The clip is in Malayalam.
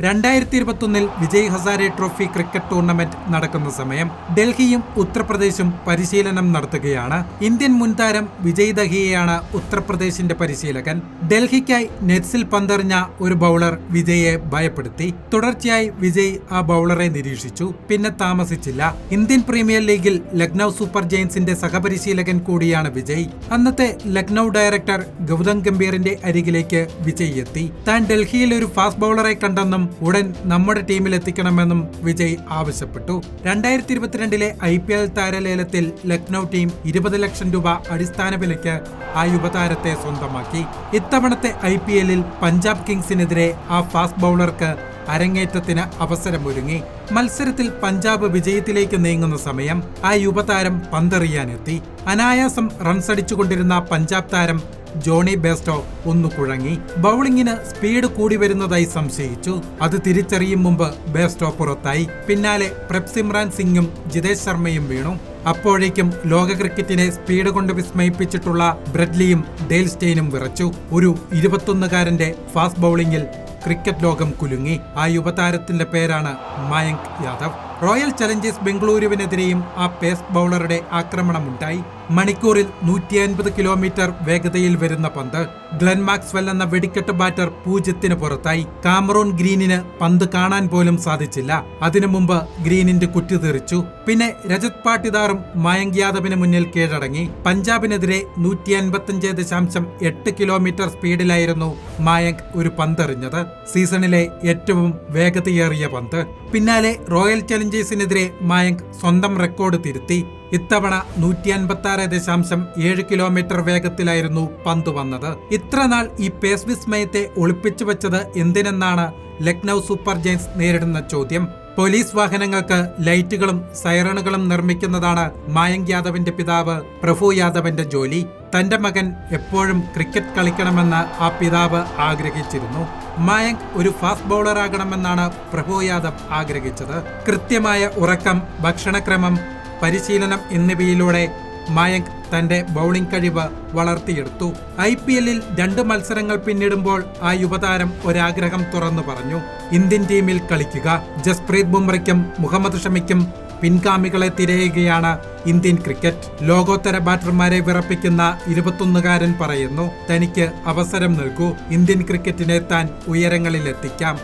രണ്ടായിരത്തി ഇരുപത്തൊന്നിൽ Vijay Hazare trophy cricket tournament നടക്കുന്ന സമയം ഡൽഹിയും ഉത്തർപ്രദേശും പരിശീലനം നടത്തുകയാണ്. ഇന്ത്യൻ മുൻതാരം വിജയ് ദഹിയെയാണ് ഉത്തർപ്രദേശിന്റെ പരിശീലകൻ. ഡൽഹിക്കായി നെറ്റ്സിൽ പന്തെറിഞ്ഞ ഒരു ബൗളർ വിജയെ ഭയപ്പെടുത്തി. തുടർച്ചയായി വിജയ് ആ ബൗളറെ നിരീക്ഷിച്ചു. പിന്നെ താമസിച്ചില്ല. ഇന്ത്യൻ പ്രീമിയർ ലീഗിൽ ലക്നൌ സൂപ്പർ ജയൻസിന്റെ സഹപരിശീലകൻ കൂടിയാണ് വിജയ്. അന്നത്തെ ലക്നൌ ഡയറക്ടർ ഗൗതം ഗംഭീറിന്റെ അരികിലേക്ക് വിജയ് എത്തി. താൻ ഡൽഹിയിൽ ഒരു ഫാസ്റ്റ് ബൗളറെ കണ്ടെന്നും ഉടൻ നമ്മുടെ ടീമിൽ എത്തിക്കണമെന്നും വിജയ് ആവശ്യപ്പെട്ടു. രണ്ടായിരത്തി ഇരുപത്തിരണ്ടിലെ ഐ പി എൽ താരലേലത്തിൽ ലക്നൌ ടീം ഇരുപത് ലക്ഷം രൂപ അടിസ്ഥാന വിലയ്ക്ക് ആ യുവതാരത്തെ സ്വന്തമാക്കി. ഇത്തവണത്തെ ഐ പി എല്ലിൽ പഞ്ചാബ് കിങ്സിനെതിരെ ആ ഫാസ്റ്റ് ബൗളർക്ക് അരങ്ങേറ്റത്തിന് അവസരമൊരുങ്ങി. മത്സരത്തിൽ പഞ്ചാബ് വിജയത്തിലേക്ക് നീങ്ങുന്ന സമയം ആ യുവതാരം പന്തെറിയാനെത്തി. അനായാസം റൺസടിച്ചുകൊണ്ടിരുന്ന പഞ്ചാബ് താരം ജോണി ബേസ്റ്റോ ഒന്നു കുഴങ്ങി. ബൗളിംഗിന് സ്പീഡ് കൂടി വരുന്നതായി സംശയിച്ചു. അത് തിരിച്ചറിയും മുമ്പ് ബേസ്റ്റോ പുറത്തായി. പിന്നാലെ പ്രപ്സിമ്രാൻ സിംഗും ജിതേഷ് ശർമ്മയും വീണു. അപ്പോഴേക്കും ലോക ക്രിക്കറ്റിനെ സ്പീഡ് കൊണ്ട് വിസ്മയിപ്പിച്ചിട്ടുള്ള ബ്രെഡ്ലിയും ഡേൽ സ്റ്റെയിനും വിറച്ചു. ഒരു ഇരുപത്തൊന്നുകാരന്റെ ഫാസ്റ്റ് ബൗളിംഗിൽ ക്രിക്കറ്റ് ലോകം കുലുങ്ങി. ആ യുവതാരത്തിന്റെ പേരാണ് മയങ്ക് യാദവ്. റോയൽ ചലഞ്ചേഴ്സ് ബംഗളൂരുവിനെതിരെയും ആ പേസ് ബൗളറുടെ ആക്രമണമുണ്ടായി. മണിക്കൂറിൽ നൂറ്റി അൻപത് കിലോമീറ്റർ വേഗതയിൽ വരുന്ന പന്ത്. ഗ്ലെൻ മാക്സ്വെൽ എന്ന വെടിക്കെട്ട് ബാറ്റർ പൂജ്യത്തിന് പുറത്തായി. കാമറോൺ ഗ്രീനിന് പന്ത് കാണാൻ പോലും സാധിച്ചില്ല. അതിനു മുമ്പ് ഗ്രീനിന്റെ കുറ്റി തെറിച്ചു. പിന്നെ രജത് പാട്ടിദാറും മയങ്ക് യാദവിന് മുന്നിൽ കീഴടങ്ങി. പഞ്ചാബിനെതിരെ നൂറ്റി അൻപത്തിയഞ്ച് ദശാംശം എട്ട് കിലോമീറ്റർ സ്പീഡിലായിരുന്നു മായങ്ക് ഒരു പന്തെറിഞ്ഞത്. സീസണിലെ ഏറ്റവും വേഗതയേറിയ പന്ത്. പിന്നാലെ റോയൽ ചലഞ്ചേഴ്സിനെതിരെ മായങ്ക് സ്വന്തം റെക്കോർഡ് തിരുത്തി. ഇത്തവണ നൂറ്റി അൻപത്തി ആറ് ദശാംശം ഏഴ് കിലോമീറ്റർ വേഗത്തിലായിരുന്നു പന്ത് വന്നത്. ഇത്ര നാൾ ഈ പേസ് വിസ്മയത്തെ ഒളിപ്പിച്ചു വെച്ചത് എന്തിനെന്നാണ് ലക്നൌ സൂപ്പർ ജയൻസ് നേരിടുന്ന ചോദ്യം. പോലീസ് വാഹനങ്ങൾക്ക് ലൈറ്റുകളും സൈറണുകളും നിർമ്മിക്കുന്നതാണ് മായങ്ക് യാദവിന്റെ പിതാവ് പ്രഭു യാദവിന്റെ ജോലി. തന്റെ മകൻ എപ്പോഴും ക്രിക്കറ്റ് കളിക്കണമെന്ന് ആ പിതാവ് ആഗ്രഹിച്ചിരുന്നു. മായങ്ക് ഒരു ഫാസ്റ്റ് ബൗളർ ആകണമെന്നാണ് പ്രഭു യാദവ് ആഗ്രഹിച്ചത്. കൃത്യമായ ഉറക്കം ഭക്ഷണക്രമം പരിശീലനം എന്നിവയിലൂടെ മായങ്ക് തന്റെ ബൗളിംഗ് കഴിവ് വളർത്തിയെടുത്തു. ഐ പി എല്ലിൽ രണ്ട് മത്സരങ്ങൾ പിന്നിടുമ്പോൾ ആ യുവതാരം ഒരാഗ്രഹം തുറന്നു പറഞ്ഞു. ഇന്ത്യൻ ടീമിൽ കളിക്കുക. ജസ്പ്രീത് ബുംറയ്ക്കും മുഹമ്മദ് ഷമിക്കും പിൻഗാമികളെ തിരയുകയാണ് ഇന്ത്യൻ ക്രിക്കറ്റ്. ലോകോത്തര ബാറ്റർമാരെ വിറപ്പിക്കുന്ന ഇരുപത്തൊന്നുകാരൻ പറയുന്നു തനിക്ക് അവസരം നൽകൂ. ഇന്ത്യൻ ക്രിക്കറ്റിനെ താൻ ഉയരങ്ങളിലെത്തിക്കാം.